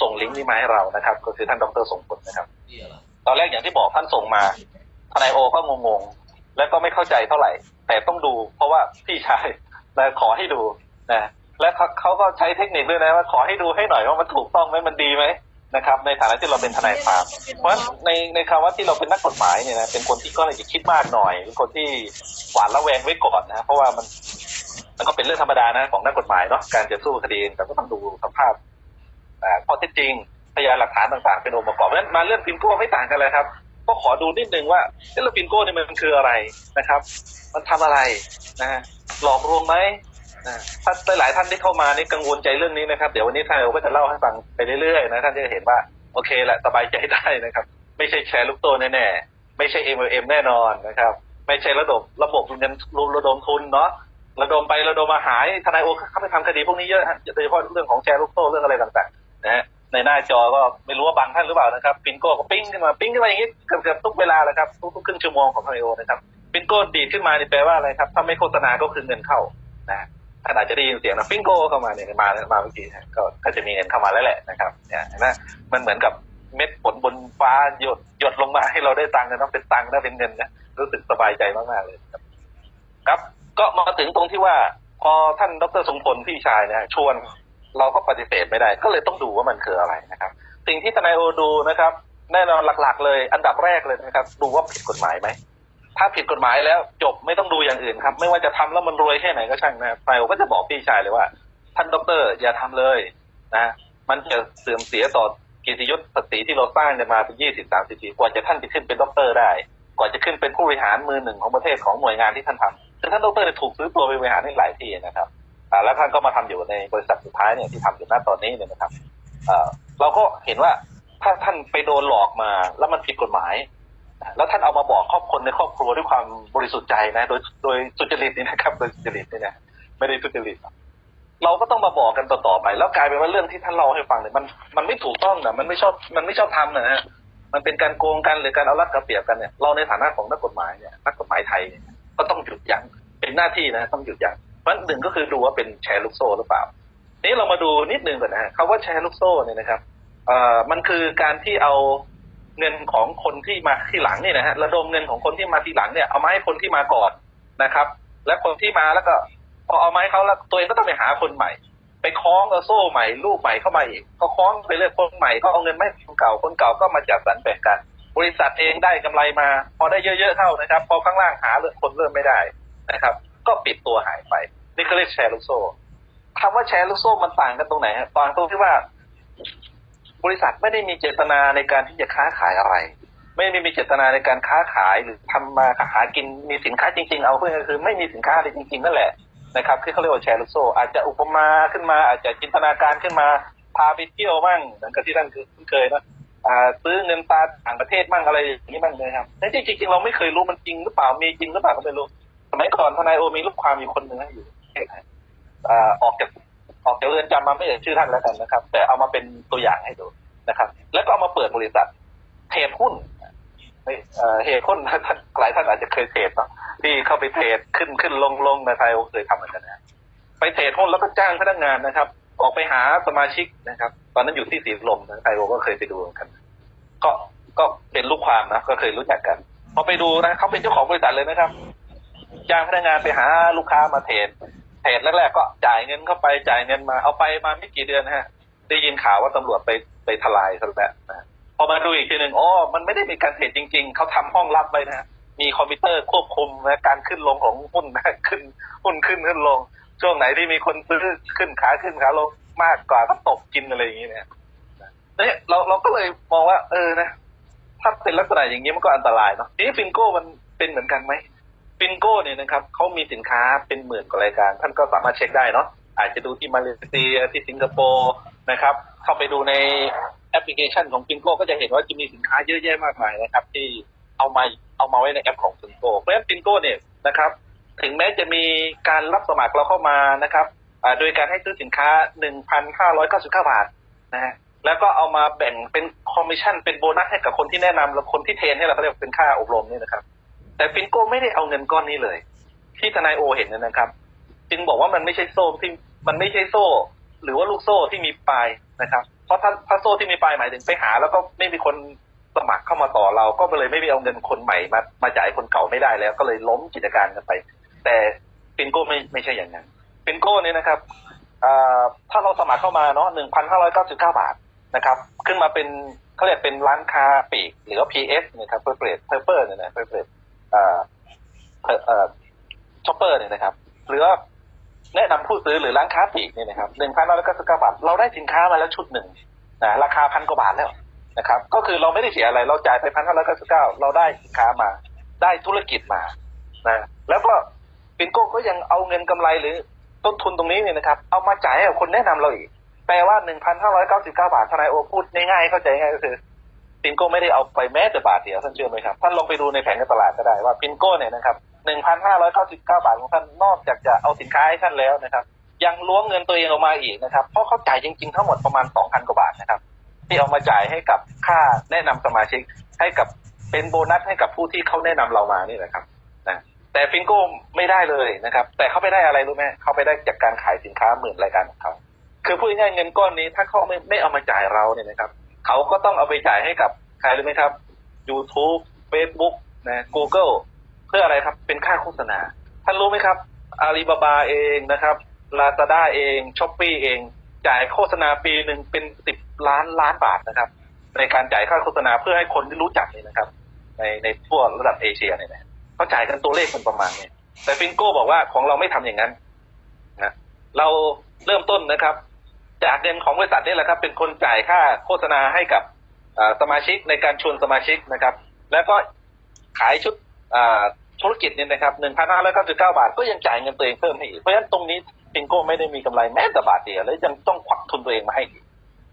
ส่งลิงก์นี้มาให้เรานะครับ ก็คือท่านดรสงผลนะครับ ตอนแรกอย่างที่บอกท่านส่งมาทนายโอก็งงๆ แล้วก็ไม่เข้าใจเท่าไหร่ แต่ต้องดู เพราะว่าพี่ชายนะขอให้ดูนะและเขาเขาก็ใช้เทคนิคด้วยนะว่าขอให้ดูให้หน่อยว่ามันถูกต้องไหมมันดีไหมนะครับ ในฐานะที่เราเป็นทนายความเพราะในในคำว่าที่เราเป็นนักกฎหมายเนี่ยนะเป็นคนที่ก็เลยจะคิดมากหน่อยเป็นคนที่หวาดระแวงไว้ก่อนนะเพราะว่ามันมันก็เป็นเรื่องธรรมดานะของนักกฎหมายเนาะการจะสู้คดีแต่ก็ต้องดูสภาพ ข้อเท็จจริงพยานหลักฐานต่างๆ เป็นองค์ประกอบเพราะฉะนั้นมาเรื่องพิมโก้ไม่ต่างกันเลยครับ ก็ขอดูนิดนึงว่าเอ๊ะแล้วปินโก้เนี่ยมันคืออะไรนะครับ มันทำอะไรนะหลอกลวงไหมนะถ้าหลายท่านที่เข้ามานี่กังวลใจเรื่องนี้นะครับ เดี๋ยววันนี้ท่านก็จะเล่าให้ฟังไปเรื่อยๆนะท่านจะเห็นว่าโอเคแหละสบายใจได้นะครับ ไม่ใช่แชร์ลูกโตแน่ๆไม่ใช่ MLM แน่นอนนะครับ ไม่ใช่ระดมระบบเงินระดมทุนเนาะระดมไประดมมาหายทนายโอเขาไปทำคดีพวกนี้เยอะโดยเฉพาะเรื่องของแชร์ลูกโซ่เรื่องอะไรต่างๆ นะฮะในหน้าจอก็ไม่รู้ว่าบังท่านหรือเปล่านะครับปินโก้ก็ปิ้งขึ้นมาปิ้งขึ้นมาอย่างนี้เกือบๆทุกเวลาแหละครับทุกครึ่งชั่วโมงของทนายโอนะครับปินโก้ดีดขึ้นมานี่แปลว่าอะไรครับถ้าไม่โฆษณาก็คือเงินเข้านะท่านอาจจะได้ยินเสียงนะปิ้งโก้เข้ามาเนี่ยมามาเมื่อกี้ก็ก็จะมีเงินเข้ามาแล้วแหละนะครับเนี่ยนไหมมันเหมือนกับเม็ดฝนบนฟ้าหยดหยดลงมาให้เราได้ตังค์นะต้องเป็นตังค์นะเป็นเงินนะรู้สึกสบายใจมากๆเลยครับ ครับ ก็มาถึงตรงที่ว่า พอท่านดรสมพลพี่ชายนะชวน เราก็ปฏิเสธไม่ได้ ก็เลยต้องดูว่ามันคืออะไรนะครับ สิ่งที่ทนายโอดูนะครับ แน่นอนหลักๆ เลย อันดับแรกเลยนะครับ ดูว่าผิดกฎหมายไหมถ้าผิดกฎหมายแล้วจบไม่ต้องดูอย่างอื่นครับ ไม่ว่าจะทำแล้วมันรวยแค่ไหนก็ช่างนะทนายโอก็จะบอกพี่ชายเลยว่า ท่านด็อกเตอร์อย่าทำเลยนะมันจะเสื่อมเสียต่อกียรติยศศักดิ์ศรีที่เราสร้างกันมาเป็นยี่สิบสามสิบปีกว่าจะท่านจะขึ้นเป็นด็อกเตอร์ได้ กว่าจะขึ้นเป็นผู้บริหารมือหนึ่งของประเทศของหน่วยงานที่ท่านทำคือท่านดรเนี่ยถูกซื้อตัวไปบริหารในหลายที่นะครับ แล้วท่านก็มาทำอยู่ในบริษัทสุดท้ายเนี่ยที่ทำอยู่ณตอนนี้เนี่ยนะครับเราก็เห็นว่าถ้าท่านไปโดนหลอกมาแล้วมันผิดกฎหมาย แล้วท่านเอามาบอกครอบคนในครอบครัวด้วยความบริสุทธิ์ใจนะโดยโดยสุจริตนี่นะครับ โดยสุจริตนี่นะไม่ได้ทุจริตเราก็ต้องมาบอกกันต่อๆไป แล้วกลายเป็นว่าเรื่องที่ท่านเล่าให้ฟังเนี่ยมันมันไม่ถูกต้องนะมันไม่ชอบมันไม่ชอบทำนะฮะมันเป็นการโกงกันหรือการเอารัดกระเปรียบกันเนี่ยเราในฐานะของนักกฎหมายเนี่ยนักกฎหมายไทยเนี่ยก็ต้องหยุดยั้งเป็นหน้าที่นะต้องหยุดยั้ง เพราะหนึ่งก็คือดูว่าเป็นแชร์ลูกโซ่หรือเปล่า นี้เรามาดูนิดนึงก่อนนะฮะคำว่าแชร์ลูกโซ่เนี่ยนะครับเอ่อมันคือการที่เอาเงินของคนที่มาที่หลังเนี่ยนะฮะระดมเงินของคนที่มาทีหลังเนี่ยเอามาให้คนที่มาก่อนนะครับ และคนที่มาแล้วก็พอเอามาให้เขาแล้วตัวเองก็ต้องไปหาคนใหม่ ไปคล้องเอาโซ่ใหม่ ลูกใหม่เข้ามาอีกก็คล้องไปเรื่อยคนใหม่ก็เอาเงินไม่คนเก่าคนเก่าก็มาจัดสรรแบ่งกัน บริษัทเองได้กำไรมา พอได้เยอะๆเข้านะครับ พอข้างล่างหาเรื่องคนเริ่มไม่ได้นะครับ ก็ปิดตัวหายไป นี่ก็เรียกแชร์ลูกโซ่คำว่าแชร์ลูกโซ่มันต่างกันตรงไหนฮะต่างตรงที่ว่า บริษัทไม่ได้มีเจตนาในการที่จะค้าขายอะไร ไม่ได้มีเจตนาในการค้าขายหรือทำมาหากินมีสินค้าจริง ๆ เอาเพื่อคือ ไม่มีสินค้าอะไรจริงๆนั่นแหละนะครับที่เขาเรียกว่าแชร์ลูกโซ่อาจจะอุปมาขึ้นมา อาจจะจินตนาการขึ้นมาพาไปเที่ยวมั่งเหมือนกับที่ท่านเคยนะอ่าซื้อเงินตราต่างประเทศมั่งอะไรอย่างนี้มั่งเลยครับแต่จริงๆเราไม่เคยรู้มันจริงหรือเปล่ามีจริงหรือเปล่าก็ไม่รู้ มัยก่อนทนายโอมีลูกความอยู่คนหนึ่งอยู่เทศไทยอ่าออกจากออกจากเรือนจำมาไม่เอ่ยชื่อท่านแล้วกันนะครับ แต่เอามาเป็นตัวอย่างให้ดูนะครับ แล้วก็เอามาเปิดบริษัทเทรดหุ้นเอ่อเหตุหุ้นหลายท่านอาจจะเคยเทรดเนาะที่เข้าไปเทรดขึ้นขึ้นลงลงนะไทยโอเคยทำเหมือนกันนะไปเทรดหุ้นแล้วก็จ้างพนักงานนะครับ ออกไปหาสมาชิกนะครับ ตอนนั้นอยู่ที่สีลมนะไทยโอก็เคยไปดูกัน ก็ก็เป็นลูกความนะก็เคยรู้จักกันพอไปดูนะเขาเป็นเจ้าของบริษัทเลยนะครับ จ้างพนักงานไปหาลูกค้ามาเทรดเทรดแรกๆก็จ่ายเงินเข้าไปจ่ายเงินมาเอาไปมาไม่กี่เดือนฮะ ได้ยินข่าวว่าตำรวจไปไปทลายซะแล้วนะพอมาดูอีกทีหนึ่งอ๋อมันไม่ได้มีการเทรดจริง ๆเขาทำห้องลับไว้นะมีคอมพิวเตอร์ควบคุมนะการขึ้นลงของหุ้นนะขึ้นหุ้นขึ้นขึ้นลง ช่วงไหนที่มีคนซื้อขึ้นขาขึ้นขาลงมากกว่าก็ตกกินอะไรอย่างเงี้ยเนี่ยเนี่ยเราเราก็เลยมองว่า เออนะ ถ้าเป็นลักษณะอย่างนี้มันก็อันตรายเนาะนี้ฟินโก้มันเป็นเหมือนกันไหม ฟินโก้เนี่ยนะครับเขามีสินค้าเป็นหมื่นกว่ารายการ ท่านก็สามารถเช็คได้เนาะอาจจะดูที่มาเลเซียที่สิงคโปร์นะครับ เข้าไปดูในแอปพลิเคชันของฟินโก้ก็จะเห็นว่าจะมีสินค้าเยอะแยะมากมายนะครับ ที่เอามาเอามาไว้ในแอปของฟินโก้เพราะฉะนั้นฟินโก้เนี่ยนะครับ ถึงแม้จะมีการรับสมัครเราเข้ามานะครับโดยการให้ซื้อสินค้า 1,599 บาทนะฮะแล้วก็เอามาแบ่งเป็นคอมมิชชั่นเป็นโบนัสให้กับคนที่แนะนำและคนที่เทรนให้เราเขาเรียกว่าเป็นค่าอบรมนี่นะครับ แต่ฟินโก้ไม่ได้เอาเงินก้อนนี้เลย ที่ทนายโอเห็นนะครับ จึงบอกว่ามันไม่ใช่โซ่ที่มันไม่ใช่โซ่ หรือว่าลูกโซ่ที่มีปลายนะครับ เพราะถ้าถ้าโซ่ที่มีปลายหมายถึงไปหา แล้วก็ไม่มีคนสมัครเข้ามาต่อเราก็เลยไม่มีเอาเงินคนใหม่มามาจ่ายคนเก่าไม่ได้แล้ว ก็เลยล้มกิจการกันไป แต่ฟินโก้ไม่ไม่ใช่อย่างนั้นฟินโก้เนี่ยนะครับถ้าเราสมัครเข้ามาเนาะหนึ่งพันห้าร้อยเก้าสิบเก้าบาทนะครับ ขึ้นมาเป็นเขาเรียกเป็นร้านค้าปีกหรือว่า PS นะครับเพอร์เปรสเพอร์เปอร์เนี่ยนะเพอร์เปร สอ่าเอ่อช็อปเปอร์เนี่ยนะครับ หรือว่าแนะนำผู้ซื้อหรือร้านค้าปลีกเนี่ยนะครับหนึ่งพันร้อยเก้าสิบเก้าบาทเราได้สินค้ามาแล้วชุดหนึ่งนะราคาพันกว่าบาทแล้วนะครับ ก็คือเราไม่ได้เสียอะไร เราจ่ายไปพันห้าร้อยเก้าสิบเก้าเราได้สินค้ามา ได้ธุรกิจมานะแล้วก็ปินโก้ก็ยังเอาเงินกำไรหรือต้นทุนตรงนี้เนี่ยนะครับ เอามาจ่ายให้กับคนแนะนำเราอีก แปลว่าหนึ่งพันห้าร้อยเก้าสิบเก้าบาททนายโอพูดง่ายๆเข้าใจง่ายก็คือ ปินโก้ไม่ได้เอาไปแม้แต่บาทเดียวท่านเชื่อไหมครับท่านลองไปดูในแผงการตลาดก็ได้ว่าปินโก้เนี่ยนะครับหนึ่งพันห้าร้อยเก้าสิบเก้าบาทของท่านนอกจากจะเอาสินค้าให้ท่านแล้วนะครับ ยังล้วงเงินตัวเองออกมาอีกนะครับเพราะเขาจ่ายจริงๆทั้งหมดประมาณสองพันกว่าบาทนะครับที่เอามาจ่ายให้กับค่าแนะนำสมาชิกให้กับเป็นโบนัสให้กับผู้ที่เขาแนะนำเรามานี่แหละครับนะแต่ฟิงโก้ไม่ได้เลยนะครับ แต่เขาไปได้อะไรรู้ไหมเขาไปได้จากการขายสินค้าหมื่นรายการของเขาคือพูดง่ายเงินก้อนนี้ถ้าเขาไม่ไม่เอามาจ่ายเราเนี่ยนะครับ เขาก็ต้องเอาไปจ่ายให้กับใครรู้ไหมครับ YouTube Facebook นะ Google เพื่ออะไรครับเป็นค่าโฆษณา ท่านรู้ไหมครับอาลีบาบาเองนะครับลาซาด้าเองช้อปปีเอง จ่ายโฆษณาปีหนึ่งเป็นสิบล้านล้านบาทนะครับ ในการจ่ายค่าโฆษณาเพื่อให้คนที่รู้จักเนี่ยนะครับ ในในทั่วระดับเอเชียเนี่ยนะเขาจ่ายกันตัวเลขเป็นประมาณเนี้แต่ฟินโก้บอกว่าของเราไม่ทำอย่างนั้นนะเราเริ่มต้นนะครับ จากเงินของบริษัทนี่แหละครับ เป็นคนจ่ายค่าโฆษณาให้กับสมาชิกในการชวนสมาชิกนะครับ แล้วก็ขายชุดธุรกิจเนี่ยนะครับหนึ่งพันห้าร้อยเก้าสิบเก้าบาท ก็ยังจ่ายเงินตัวเองเพิ่มให้อีก เพราะฉะนั้นตรงนี้ฟินโก้ไม่ได้มีกำไรแม้แต่บาทเดียวและยังต้องควักทุนตัวเองมาให้อีก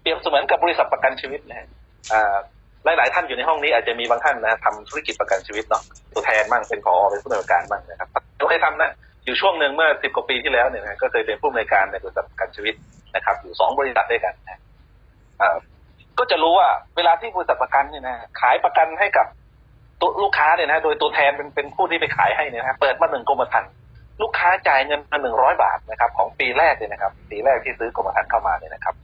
เปรียบเสมือนกับบริษัทประกันชีวิตนะฮะอ่าหลายๆท่านอยู่ในห้องนี้อาจจะมีบางท่านนะทำธุรกิจประกันชีวิตเนาะตัวแทนบ้างเป็นผอเป็นผู้ดำเนินการบ้างนะครับเราเคยทำนะอยู่ช่วงหนึ่งเมื่อสิบกว่าปีที่แล้วเนี่ยนะก็เคยเป็นผู้อำนการในบริษัทประกันชีวิต นะครับ อยู่สองบริษัทด้วยกันนะก็จะรู้ว่าเวลาที่บริษัทประกันเนี่ยนะขายประกันให้กับตัวลูกค้าเนี่ยนะโดยตัวแทนเป็นเป็นผู้ที่ไปขายให้เนี่ยนะเปิดมาหนึ่งกรมธรรม์ลูกค้าจ่ายเงินมาหนึ่งร้อยบาทนะครับ ของปีแรกเลยนะครับ ปีแรกที่ซื้อกรมธรรม์เข้ามาเนี่ยนะครับ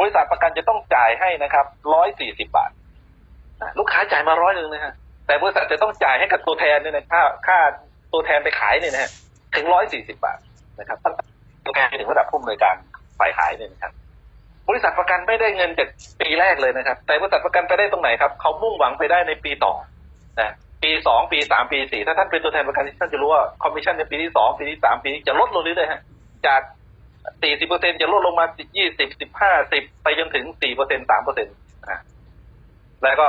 บริษัทประกันจะต้องจ่ายให้นะครับร้อยสี่สิบบาทลูกค้าจ่ายมาร้อยหนึ่งนะฮะแต่บริษัทจะต้องจ่ายให้กับตัวแทนเนี่ยนะค่าค่าตัวแทนไปขายเนี่ยนะฮะถึงร้อยสี่สิบบาทนะครับตัวแทนถึงระดับผู้อำนวยการ ฝ่ายขายเนี่ยนะครับบริษัทประกันไม่ได้เงินจากปีแรกเลยนะครับ แต่บริษัทประกันไปได้ตรงไหนครับเขามุ่งหวังไปได้ในปีต่อนะปีสองปีสามปีสี่ถ้าท่านเป็นตัวแทนประกันท่านจะรู้ว่าคอมมิชชั่นในปีที่สองปีที่สามปีนี้จะลดลงเรื่อยๆจากสี่สิบเปอร์เซ็นจะลดลงมายี่สิบสิบห้าสิบไปจนถึงสี่เปอร์เซ็นสามเปอร์เซ็นต์แล้วก็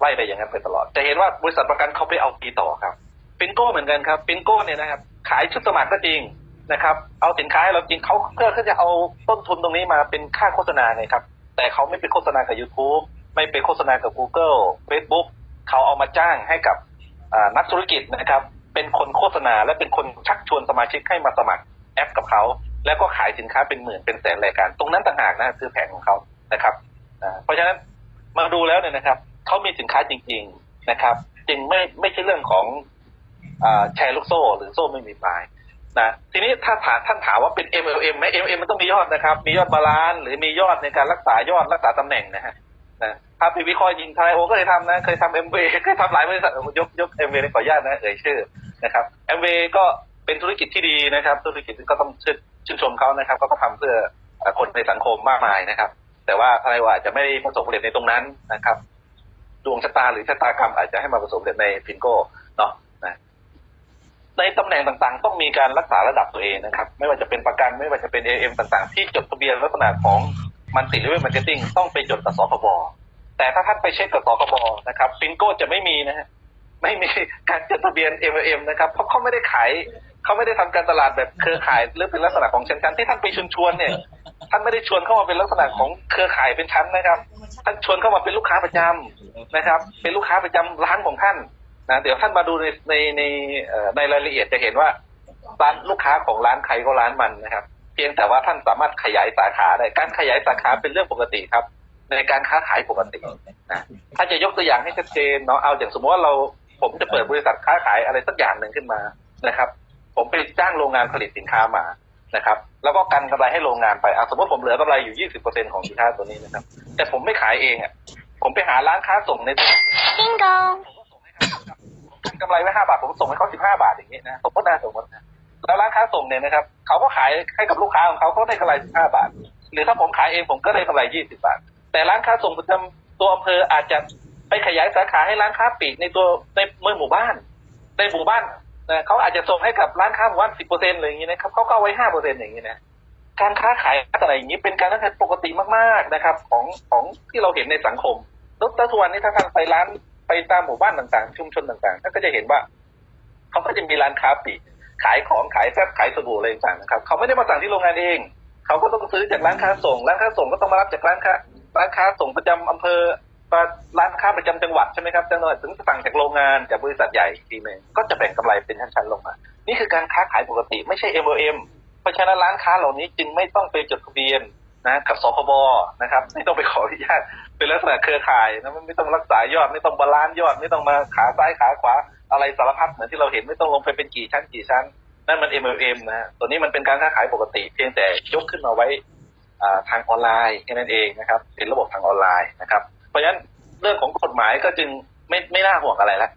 ไล่ไปอย่างนั้นไปตลอด จะเห็นว่าบริษัทประกันเขาไปเอาปีต่อครับปินโก้เหมือนกันครับปินโก้เนี่ยนะครับ ขายชุดสมัครก็จริง นะครับ เอาสินค้าให้เราจริงเขาเพื่อเขาจะเอาต้นทุนตรงนี้มาเป็นค่าโฆษณาไงครับ แต่เขาไม่ไปโฆษณากับ YouTube ไม่ไปโฆษณากับ Google Facebook เขาเอามาจ้างให้กับนักธุรกิจนะครับ เป็นคนโฆษณาและเป็นคนชักชวนสมาชิกให้มาสมัครแอปกับเขา แล้วก็ขายสินค้าเป็นหมื่นเป็นแสนรายการ ตรงนั้นต่างหากนะคือแผงของเขานะครับเพราะฉะนั้นมาดูแล้วเนี่ยนะครับเขามีสินค้าจริง ๆนะครับ จึงไม่ไม่ใช่เรื่องของอแชร์ลูกโซ่ หรือโซ่ไม่มีปลาย นะทีนี้ถ้าถามท่านถามว่าเป็น MLM ไหม MLM มันต้องมียอดนะครับ มียอดบาลานซ์หรือมียอดในการรักษายอดรักษาตำแหน่งนะฮะนะถ้าไปวิเคราะห์ยิงไทยโอก็เคยทำนะเคยทำ MV เคยทำหลายบริษัทยกยก MV ในขออนุญาตนะเอ่ยชื่อนะครับ MV ก็เป็นธุรกิจที่ดีนะครับ ธุรกิจก็ต้องชื่นชมเขานะครับเขาก็ทำเพื่อคนในสังคมมากมายนะครับ แต่ว่าไทยว่าอาจจะไม่ประสบความสำเร็จในตรงนั้นนะครับดวงชะตาหรือชะตากรรมอาจจะให้มาประสบความสำเร็จในฟินโก้เนาะ ในตำแหน่งต่างๆ ต้องมีการรักษาระดับตัวเองนะครับ ไม่ว่าจะเป็นประกันไม่ว่าจะเป็น AM ต่างๆ ที่จดทะเบียนลักษณะของมันติเลเวลมาร์เก็ตติ้งต้องไปจดกับสคบแต่ถ้าท่านไปเช็คกับสคบนะครับฟินโก้จะไม่มีนะฮะไม่มีการจดทะเบียน MM นะครับเพราะเขาไม่ได้ขายเขาไม่ได้ทำการตลาดแบบเครือข่ายหรือเป็นลักษณะของชั้นๆที่ท่านไปชวนชวนเนี่ย ท่านไม่ได้ชวนเข้ามาเป็นลักษณะของเครือข่ายเป็นชั้นนะครับ ท่านชวนเข้ามาเป็นลูกค้าประจำนะครับ เป็นลูกค้าประจำร้านของท่าน นะเดี๋ยวท่านมาดูในในในในรายละเอียดจะเห็นว่าร้านลูกค้าของร้านใครก็ร้านมันนะครับ เพียงแต่ว่าท่านสามารถขยายสาขาได้การขยายสาขาเป็นเรื่องปกติครับ ในการค้าขายปกตินะถ้าจะยกตัวอย่างให้ชัดเจนเนาะเอาอย่างสมมติว่าเราผมจะเปิดบริษัทค้าขายอะไรสักอย่างหนึ่งขึ้นมานะครับ ผมไปจ้างโรงงานผลิตสินค้ามานะครับ แล้วก็กันกำไรให้โรงงานไปอสมมติผมเหลือกำไรอยู่20%ของสินค้าตัวนี้นะครับ แต่ผมไม่ขายเองอะผมไปหาร้านค้าส่งในตัว Bingo. ผมก็ส่ง ครับผมกำไรไว้ห้าบาทผมส่งให้เขาสิบห้าบาทอย่างนี้นะสมมตินะสมมตินะแล้วร้านค้าส่งเนี่ยนะครับเขาก็ขายให้กับลูกค้าของเขาเขาได้กำไรสิบห้าบาท หรือถ้าผมขายเองผมก็ได้กำไรยี่สิบาท แต่ร้านค้าส่งประจำตัวอำเภออาจจะไปขยายสาขาให้ร้านค้าปลีกในตัวในเมืองหมู่บ้านในหมู่บ้านนะเขาอาจจะส่งให้กับร้านค้าหมู่บ้านสิบเปอร์เซ็นต์อะไรอย่างนี้นะครับเขาก็ไว้ห้าเปอร์เซ็นต์อย่างนี้นะการค้าขายอะไรอย่างนี้เป็นการค้าขายปกติมากๆนะครับ ของของที่เราเห็นในสังคมแล้วแต่ทุกวันนี้ถ้าท่านไปร้าน ตามหมู่บ้านต่างๆ ชุมชนต่างๆท่านก็จะเห็นว่าเขาก็จะมีร้านค้าปลีกขายของขายแซ่บขายสบู่อะไรต่างๆนะครับเขาไม่ได้มาสั่งที่โรงงานเองเขาก็ต้องซื้อจากร้านค้าส่ง ร้านค้าส่งก็ต้องมารับจากร้านค้าร้านค้าส่งประจำอำเภอร้านค้าประจำจังหวัดใช่ไหมครับจังหวัดถึงสั่งจากโรงงานจากบริษัทใหญ่อีกทีหนึงก็จะแบ่งกำไรเป็นชั้นๆลงมา นี่คือการค้าขายปกติไม่ใช่ MLM เพราะฉะนั้นร้านค้าเหล่านี้จึงไม่ต้องไปจดทะเบียน นะกับสคบนะครับ ไม่ต้องไปขออนุญาตเป็นลักษณะเครือข่ายนะไม่ต้องรักษายอด ไม่ต้องบาลานซ์ยอด ไม่ต้องมาขาซ้ายขาขวา อะไรสารพัดเหมือนที่เราเห็นไม่ต้องลงไปเป็นกี่ชั้นกี่ชั้น นั่นมัน MLM นะฮะตัวนี้มันเป็นการค้าขายปกติ เพียงแต่ยกขึ้นมาไว้อ่าทางออนไลน์แค่นั้นเองนะครับ เป็นระบบทางออนไลน์นะครับ เพราะฉะนั้นเรื่องของกฎหมายก็จึงไม่ไม่น่าห่วงอะไรแล้ว